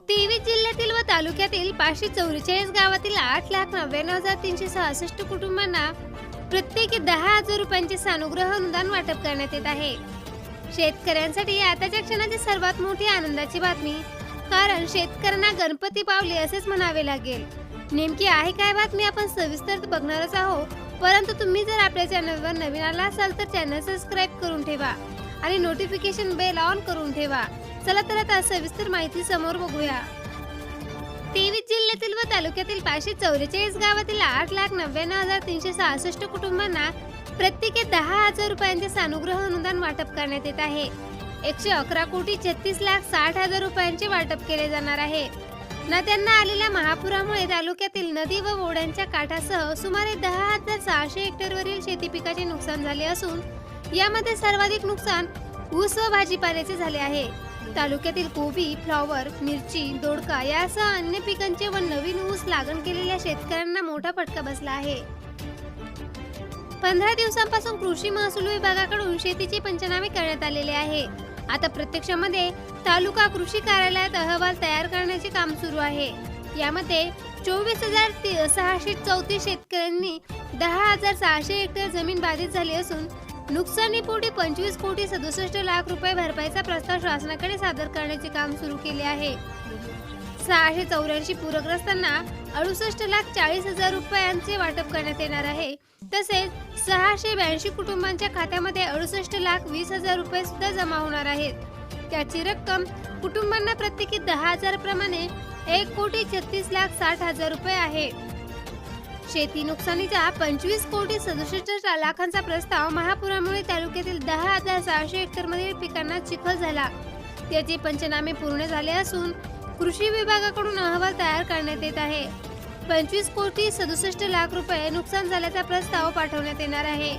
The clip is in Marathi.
तेवीस जिल्ह्यातील व तालुक्यातील पाचशे चौवेचाळीस गावातील आठ लाख नव्याण्णव हजार तीनशे सहासष्ट कुटुंबांना प्रत्येकी दहा हजार रुपयांचे सानुग्रह अनुदान वाटप करण्यात येत आहे. शेतकऱ्यांसाठी आताच्या क्षणाची सर्वात मोठी आनंदाची बातमी कारण शेतकऱ्यांना गणपती पावले असेच म्हणावे लागेल. नेमकी आहे काय बातमी आपण सविस्तर बघणारच आहोत परंतु तुम्ही जर आपल्या चॅनलवर नवीन आला असाल तर चॅनल सबस्क्राईब करून ठेवा आणि नोटिफिकेशन बेल ऑन करून ठेवा. चला तर आता सविस्तर माहिती समोर बघूया. तेवीस जिल्ह्यातील व तालुक्यातील पाचशे चौवेचाळीस गावातील आठ लाख नव्याण्णव हजार तीनशे सहासष्ट कुटुंबांना प्रत्येकी दहा हजार रुपयांचे सानुग्रह अनुदान वाटप करण्यात येत आहे. एकशे अकरा कोटी छत्तीस लाख साठ हजार रुपयांचे वाटप केले जाणार आहे. नद्यांना आलेल्या महापुरामुळे तालुक्यातील नदी व ओढ्यांच्या काठासह सुमारे दहा हजार सहाशे हेक्टरवरील शेती पिकाचे नुकसान झाले असून यामध्ये सर्वाधिक नुकसान ऊस व भाजीपाल्याचे झाले आहे. तालुक्यातील कोबी फ्लॉवर मिरची दोडका यासह अन्य पिकांचे व नवीन ऊस लागण केलेल्या शेतकऱ्यांना मोठा फटका बसला आहे. पंधरा दिवसांपासून कृषी महसूल विभागाकडून शेतीचे पंचनामे करण्यात आलेले आहे. आता प्रत्यक्षामध्ये तालुका कृषी कार्यालयात अहवाल तयार करण्याचे काम सुरू आहे. यामध्ये चोवीस हजार सहाशे चौतीस शेतकऱ्यांनी दहा हजार सहाशे हेक्टर जमीन बाधित झाली असून नुकसानीपोटी पंचवीस कोटी सदुसष्ट लाख रुपये भरपाईचा प्रस्ताव शासनाकडे सादर करण्याचे काम सुरू केले आहे. सहाशे चौऱ्याऐंशी पूरग्रस्तांना अडुसष्ट लाख चाळीस हजार रुपयांचे वाटप करण्यात येणार आहे. तसेच सहाशे ब्याऐंशी कुटुंबांच्या खात्यामध्ये अडुसष्ट लाख वीस हजार रुपये सुद्धा जमा होणार आहेत. त्याची रक्कम कुटुंबांना प्रत्येकी दहा हजार प्रमाणे एक कोटी छत्तीस लाख साठ हजार रुपये आहे. शेती नुकसानीचा पंचवीस कोटी सदुसष्ट लाखांचा प्रस्ताव महापुरामुळे तालुक्यातील दहा हजार सहाशे हेक्टरमधील पिकांना चिखल झाला. त्याचे पंचनामे पूर्ण झाले असून कृषी विभागाकडून अहवाल तयार करण्यात येत आहे. पंचवीस कोटी सदुसष्ट लाख रुपये नुकसान झाल्याचा प्रस्ताव पाठवण्यात येणार आहे.